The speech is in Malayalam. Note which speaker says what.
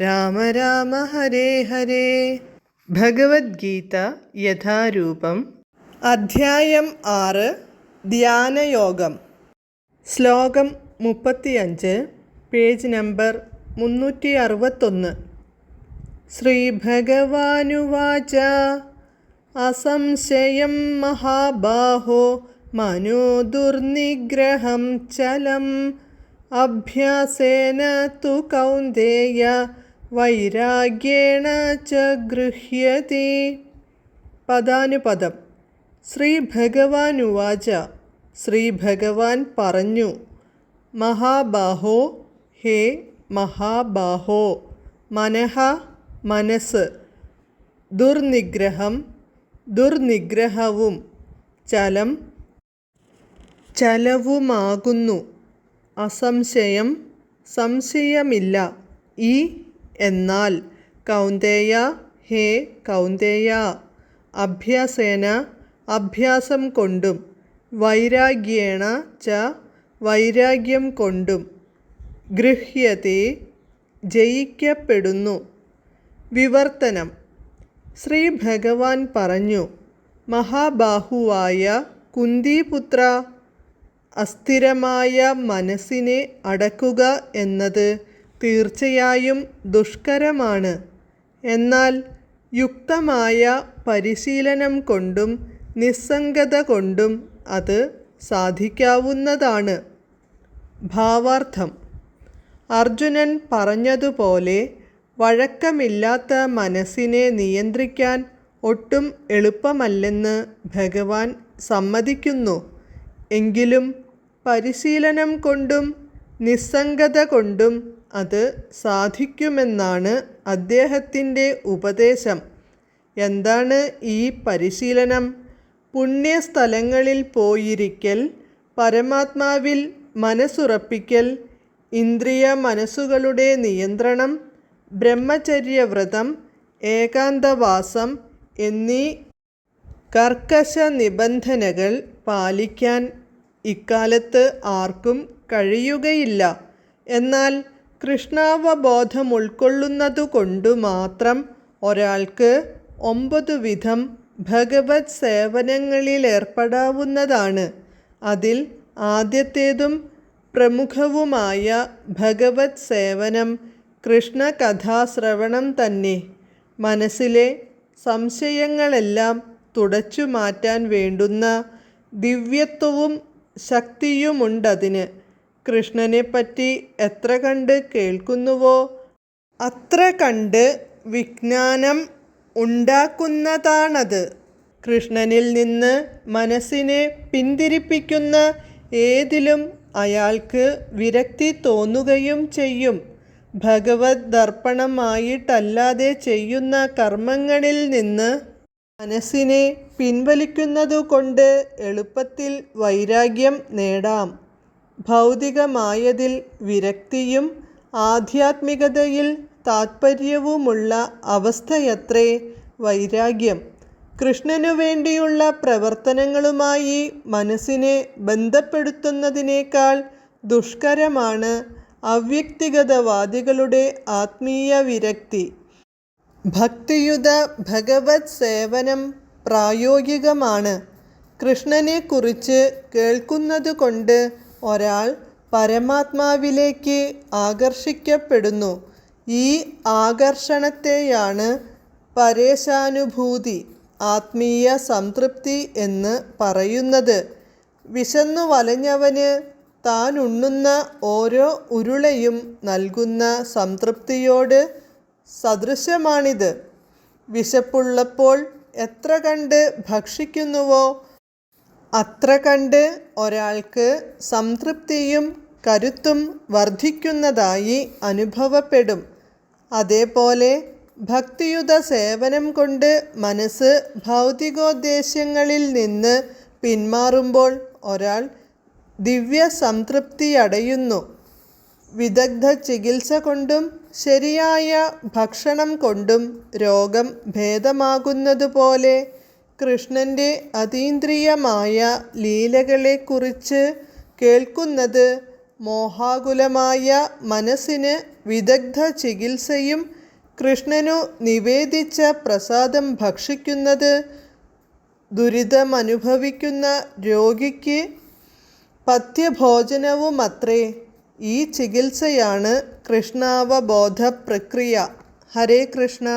Speaker 1: രാമ രാമ ഹരേ ഹരേ. ഭഗവത്ഗീത യഥാരൂപം. അധ്യായം ആറ്. ധ്യാനയോഗം. ശ്ലോകം മുപ്പത്തിയഞ്ച് പേജ് നമ്പർ മുന്നൂറ്റി അറുപത്തൊന്ന് ശ്രീഭഗവാനുവാച. അസംശയം മഹാബാഹോ. മനോ ദുർനിഗ്രഹം ചലം. അഭ്യാസേന തു കൗന്ദേയ. വൈരാഗ്യേണ ച ഗൃഹ്യത്തെ പദാനുപദം. ശ്രീ ഉവാച ശ്രീ ഭഗവാൻ പറഞ്ഞു മഹാബാഹോ ഹേ മഹാബാഹോ മനഃ മനസ്സ് ദുർനിഗ്രഹം ദുർനിഗ്രഹവും ചലം ചലവുമാകുന്നു. അസംശയം സംശയമില്ല. ഈ എന്നാൽ കൗന്ദേയ ഹേ കൗന്ദേയ അഭ്യാസേന അഭ്യാസം കൊണ്ടും വൈരാഗ്യേണ ച വൈരാഗ്യം കൊണ്ടും ഗൃഹ്യത്തെ ജയിക്കപ്പെടുന്നു. വിവർത്തനം. ശ്രീ ഭഗവാൻ പറഞ്ഞു മഹാബാഹുവായ കുന്തിപുത്ര അസ്ഥിരമായ മനസ്സിനെ അടക്കുക എന്നത് തീർച്ചയായും ദുഷ്കരമാണ്. എന്നാൽ യുക്തമായ പരിശീലനം കൊണ്ടും നിസ്സംഗത കൊണ്ടും അത് സാധിക്കാവുന്നതാണ്. ഭാവാർത്ഥം. അർജുനൻ പറഞ്ഞതുപോലെ വഴക്കമില്ലാത്ത മനസ്സിനെ നിയന്ത്രിക്കാൻ ഒട്ടും എളുപ്പമല്ലെന്ന് ഭഗവാൻ സമ്മതിക്കുന്നു. എങ്കിലും പരിശീലനം കൊണ്ടും നിസ്സംഗത കൊണ്ടും അത് സാധിക്കുമെന്നാണ് അദ്ദേഹത്തിന്റെ ഉപദേശം. എന്താണ് ഈ പരിശീലനം? പുണ്യസ്ഥലങ്ങളിൽ പോയിരിക്കൽ പരമാത്മാവിൽ മനസ്സുറപ്പിക്കൽ ഇന്ദ്രിയ മനസ്സുകളുടെ നിയന്ത്രണം ബ്രഹ്മചര്യവ്രതം ഏകാന്തവാസം എന്നീ കർക്കശ നിബന്ധനകൾ പാലിക്കാൻ ഇക്കാലത്ത് ആർക്കും കഴിയുകയില്ല. എന്നാൽ കൃഷ്ണാവബോധം ഉൾക്കൊള്ളുന്നതുകൊണ്ടു മാത്രം ഒരാൾക്ക് ഒമ്പത് വിധം ഭഗവത് സേവനങ്ങളിലേർപ്പെടാവുന്നതാണ്. അതിൽ ആദ്യത്തേതും പ്രമുഖവുമായ ഭഗവത് സേവനം കൃഷ്ണകഥാശ്രവണം തന്നെ. മനസ്സിലെ സംശയങ്ങളെല്ലാം തുടച്ചു മാറ്റാൻ വേണ്ടുന്ന ദിവ്യത്വവും ശക്തിയുമുണ്ടതിന് കൃഷ്ണനെപ്പറ്റി എത്ര കണ്ട് കേൾക്കുന്നുവോ അത്ര കണ്ട് വിജ്ഞാനം ഉണ്ടാക്കുന്നതാണത്. കൃഷ്ണനിൽ നിന്ന് മനസ്സിനെ പിന്തിരിപ്പിക്കുന്ന ഏതിലും അയാൾക്ക് വിരക്തി തോന്നുകയും ചെയ്യും. ഭഗവത് ദർപ്പണമായിട്ടല്ലാതെ ചെയ്യുന്ന കർമ്മങ്ങളിൽ നിന്ന് മനസ്സിനെ പിൻവലിക്കുന്നതുകൊണ്ട് എളുപ്പത്തിൽ വൈരാഗ്യം നേടാം. ഭൗതികമായതിൽ വിരക്തിയും ആധ്യാത്മികതയിൽ താത്പര്യവുമുള്ള അവസ്ഥയത്രേ വൈരാഗ്യം. കൃഷ്ണനു വേണ്ടിയുള്ള പ്രവർത്തനങ്ങളുമായി മനസ്സിനെ ബന്ധപ്പെടുത്തുന്നതിനേക്കാൾ ദുഷ്കരമാണ് അവ്യക്തിഗതവാദികളുടെ ആത്മീയ വിരക്തി. ഭക്തിയുത ഭഗവത് സേവനം പ്രായോഗികമാണ്. കൃഷ്ണനെക്കുറിച്ച് കേൾക്കുന്നതുകൊണ്ട് ഒരാൾ പരമാത്മാവിലേക്ക് ആകർഷിക്കപ്പെടുന്നു. ഈ ആകർഷണത്തെയാണ് പരേശാനുഭൂതി ആത്മീയ സംതൃപ്തി എന്ന് പറയുന്നത്. വിശന്നു വലഞ്ഞവന് താൻ ഉണ്ണുന്ന ഓരോ ഉരുളയും നൽകുന്ന സംതൃപ്തിയോട് സദൃശമാണിത് വിശപ്പുള്ളപ്പോൾ എത്ര കണ്ട് ഭക്ഷിക്കുന്നുവോ അത്ര കണ്ട് ഒരാൾക്ക് സംതൃപ്തിയും കരുത്തും വർദ്ധിക്കുന്നതായി അനുഭവപ്പെടും. അതേപോലെ ഭക്തിയുത സേവനം കൊണ്ട് മനസ്സ് ഭൗതികോദ്ദേശ്യങ്ങളിൽ നിന്ന് പിന്മാറുമ്പോൾ ഒരാൾ ദിവ്യ സംതൃപ്തിയടയുന്നു വിദഗ്ധ ചികിത്സ കൊണ്ടും ശരിയായ ഭക്ഷണം കൊണ്ടും രോഗം ഭേദമാകുന്നതുപോലെ കൃഷ്ണന്റെ അതീന്ദ്രിയമായ ലീലകളെക്കുറിച്ച് കേൾക്കുന്നത് മോഹാകുലമായ മനസ്സിന് വിദഗ്ധ ചികിത്സയും കൃഷ്ണനു നിവേദിച്ച പ്രസാദം ഭക്ഷിക്കുന്നത് ദുരിതമനുഭവിക്കുന്ന രോഗിക്ക് പഥ്യഭോജനവുമത്രേ. ഈ ചികിത്സയാണ് കൃഷ്ണാവബോധ പ്രക്രിയ ഹരേ കൃഷ്ണ.